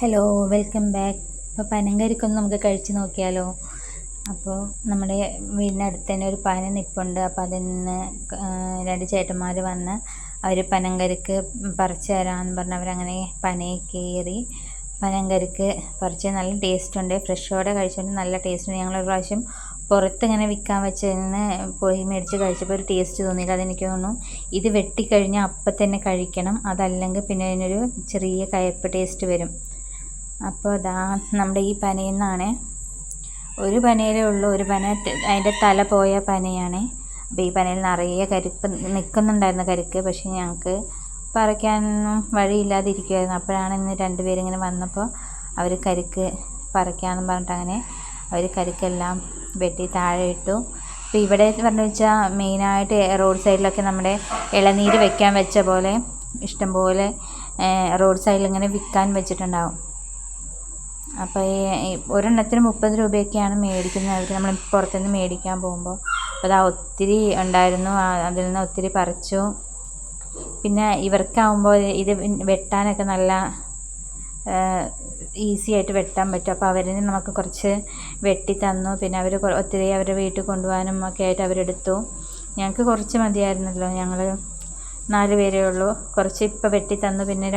Hello welcome back അപ്പോൾ പനങ്കരിക്കൊന്ന് നമുക്ക് കഴിച്ച് നോക്കിയാലോ? അപ്പോൾ നമ്മുടെ വീടിനടുത്ത് തന്നെ ഒരു പന നിപ്പുണ്ട്. അപ്പോൾ അതിൽ നിന്ന് രണ്ട് ചേട്ടന്മാർ വന്ന് അവർ പനങ്കരിക്ക് പറിച്ച് തരാമെന്ന് പറഞ്ഞ് അവരങ്ങനെ പനയെ കയറി പനങ്കരിക്ക് പറിച്ച് നല്ല ടേസ്റ്റ് ഉണ്ട് ഫ്രഷോടെ കഴിച്ചുകൊണ്ട് നല്ല ടേസ്റ്റ് ഉണ്ട് ഞങ്ങളൊരു പ്രാവശ്യം പുറത്ത് ഇങ്ങനെ വിൽക്കാൻ വെച്ചതിന് പോയി മേടിച്ച് കഴിച്ചപ്പോൾ ഒരു ടേസ്റ്റ് തോന്നിയില്ല. അതെനിക്ക് തോന്നുന്നു ഇത് വെട്ടിക്കഴിഞ്ഞാൽ അപ്പം തന്നെ കഴിക്കണം. അതല്ലെങ്കിൽ പിന്നെ അതിനൊരു ചെറിയ കയപ്പ് ടേസ്റ്റ് വരും. അപ്പോൾ അതാ നമ്മുടെ ഈ പനയിൽ നിന്നാണ് ഒരു പനയിലേ ഉള്ളൂ ഒരു പന അതിന്റെ തല പോയ പനയാണ്. അപ്പോൾ ഈ പനയിൽ നിറയെ കരിപ്പ് നിൽക്കുന്നുണ്ടായിരുന്നു കരുക്ക് പക്ഷേ ഞങ്ങൾക്ക് പറിക്കാനൊന്നും വഴിയില്ലാതിരിക്കുമായിരുന്നു അപ്പോഴാണ് ഇന്ന് രണ്ടുപേരും ഇങ്ങനെ വന്നപ്പോൾ അവർ കരുക്ക് പറിക്കാമെന്ന് പറഞ്ഞിട്ട് അങ്ങനെ അവർ കരുക്കെല്ലാം വെട്ടി താഴെ ഇട്ടു. അപ്പോൾ ഇവിടെ പറഞ്ഞു വെച്ചാൽ മെയിനായിട്ട് റോഡ് സൈഡിലൊക്കെ നമ്മുടെ ഇളനീര് വെക്കാൻ വെച്ച പോലെ ഇഷ്ടംപോലെ റോഡ് സൈഡിൽ ഇങ്ങനെ വിൽക്കാൻ വെച്ചിട്ടുണ്ടാവും. അപ്പോൾ ഈ ഒരെണ്ണത്തിന് മുപ്പത് രൂപയൊക്കെയാണ് മേടിക്കുന്നത്. നമ്മൾ പുറത്തുനിന്ന് മേടിക്കാൻ പോകുമ്പോൾ അപ്പോൾ അതാ ഒത്തിരി ഉണ്ടായിരുന്നു. അതിൽ നിന്ന് ഒത്തിരി പറിച്ചു. പിന്നെ ഇവർക്കാവുമ്പോൾ ഇത് വെട്ടാനൊക്കെ നല്ല ഈസി ആയിട്ട് വെട്ടാൻ പറ്റും. അപ്പോൾ അവരിന് നമുക്ക് കുറച്ച് വെട്ടി തന്നു. പിന്നെ അവർ ഒത്തിരി അവരുടെ വീട്ടിൽ കൊണ്ടുപോകാനും ഒക്കെ ആയിട്ട് അവരെടുത്തു. ഞങ്ങൾക്ക് കുറച്ച് മതിയായിരുന്നല്ലോ. ഞങ്ങൾ നാല് പേരേ ഉള്ളൂ. കുറച്ച് ഇപ്പോൾ വെട്ടി തന്നു. പിന്നെ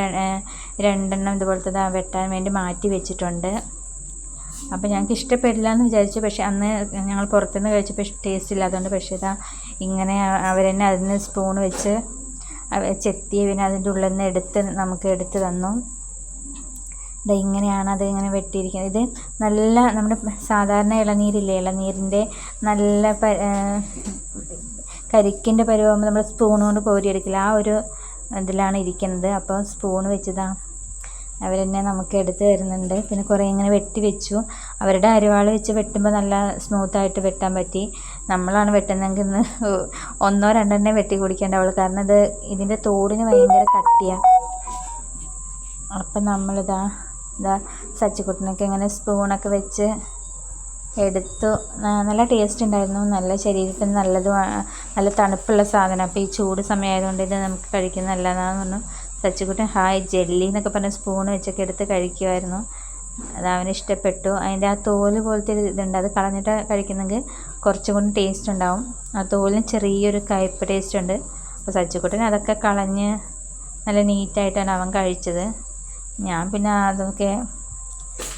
രണ്ടെണ്ണം ഇതുപോലത്തെ വെട്ടാൻ വേണ്ടി മാറ്റി വെച്ചിട്ടുണ്ട്. അപ്പോൾ ഞങ്ങൾക്ക് ഇഷ്ടപ്പെടില്ല എന്ന് വിചാരിച്ചു. പക്ഷേ അന്ന് ഞങ്ങൾ പുറത്തുനിന്ന് കഴിച്ചപ്പോൾ ടേസ്റ്റ് ഇല്ലാത്തതുകൊണ്ട് പക്ഷേ ഇതാ ഇങ്ങനെ അവർ തന്നെ അതിന് സ്പൂൺ വെച്ച് ചെത്തി പിന്നെ അതിന്റെ ഉള്ളിൽ നിന്ന് എടുത്ത് നമുക്ക് എടുത്ത് തന്നു. ഇത് ഇങ്ങനെയാണ് അത് ഇങ്ങനെ വെട്ടിയിരിക്കുന്നത്. ഇത് നല്ല നമ്മുടെ സാധാരണ ഇളനീരില്ലേ? ഇളനീരിന്റെ നല്ല കരിക്കിന്റെ പരുവാകുമ്പോൾ നമ്മൾ സ്പൂൺ കൊണ്ട് കോരിയെടുക്കില്ല ആ ഒരു ഇതിലാണ് ഇരിക്കുന്നത്. അപ്പോൾ സ്പൂൺ വെച്ചതാണ് അവർ തന്നെ നമുക്ക് എടുത്ത് തരുന്നുണ്ട്. പിന്നെ കുറേ ഇങ്ങനെ വെട്ടി വെച്ചു. അവരുടെ അരിവാൾ വെച്ച് വെട്ടുമ്പോൾ നല്ല സ്മൂത്തായിട്ട് വെട്ടാൻ പറ്റി. നമ്മളാണ് വെട്ടുന്നതെങ്കിൽ ഇന്ന് ഒന്നോ രണ്ടെണ്ണേ വെട്ടി കുടിക്കേണ്ടാവുള്ളൂ. കാരണം ഇത് ഇതിന്റെ തോടിന് ഭയങ്കര കട്ടിയാണ് അപ്പം നമ്മളിതാ ഇതാ സച്ചിക്കുട്ടനൊക്കെ ഇങ്ങനെ സ്പൂണൊക്കെ വെച്ച് എടുത്തു. നല്ല ടേസ്റ്റ് ഉണ്ടായിരുന്നു. നല്ല ശരീരത്തിന് നല്ലതും നല്ല തണുപ്പുള്ള സാധനം. അപ്പോൾ ഈ ചൂട് സമയമായതുകൊണ്ട് ഇത് നമുക്ക് കഴിക്കുന്നത് നല്ലതാണെന്ന് പറഞ്ഞു. സച്ചിക്കുട്ടൻ ഹായ് ജെല്ലി എന്നൊക്കെ പറഞ്ഞ് സ്പൂൺ വെച്ചൊക്കെ എടുത്ത് കഴിക്കുമായിരുന്നു അത് അവന് ഇഷ്ടപ്പെട്ടു. അതിന്റെ ആ തോൽ പോലത്തെ ഒരു ഇതുണ്ട്. അത് കളഞ്ഞിട്ട് കഴിക്കുന്നെങ്കിൽ കുറച്ചും കൂടി ടേസ്റ്റ് ഉണ്ടാവും. ആ തോലിന് ചെറിയൊരു കയ്പ്പ് ടേസ്റ്റ് ഉണ്ട്. അപ്പോൾ സച്ചിക്കുട്ടൻ അതൊക്കെ കളഞ്ഞ് നല്ല നീറ്റായിട്ടാണ് അവൻ കഴിച്ചത്. ഞാൻ പിന്നെ അതൊക്കെ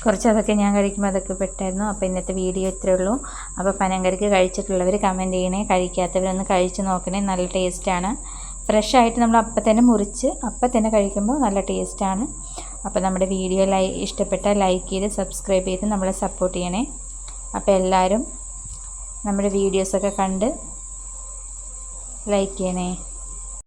കുറച്ച് അതൊക്കെ ഞാൻ കഴിക്കുമ്പോൾ അതൊക്കെ പെട്ടായിരുന്നു. അപ്പോൾ ഇന്നത്തെ വീഡിയോ ഇത്രയേ ഉള്ളൂ. അപ്പോൾ പനങ്കരിക്ക് കഴിച്ചിട്ടുള്ളവർ കമന്റ് ചെയ്യണേ. കഴിക്കാത്തവരൊന്ന് കഴിച്ച് നോക്കണേ. നല്ല ടേസ്റ്റാണ് ഫ്രഷ് ആയിട്ട് നമ്മൾ അപ്പം തന്നെ മുറിച്ച് അപ്പം തന്നെ കഴിക്കുമ്പോൾ നല്ല ടേസ്റ്റാണ് അപ്പോൾ നമ്മുടെ വീഡിയോ ലൈ ഇഷ്ടപ്പെട്ടാൽ ലൈക്ക് ചെയ്ത് സബ്സ്ക്രൈബ് ചെയ്ത് നമ്മളെ സപ്പോർട്ട് ചെയ്യണേ. അപ്പോൾ എല്ലാവരും നമ്മുടെ വീഡിയോസൊക്കെ കണ്ട് ലൈക്ക് ചെയ്യണേ.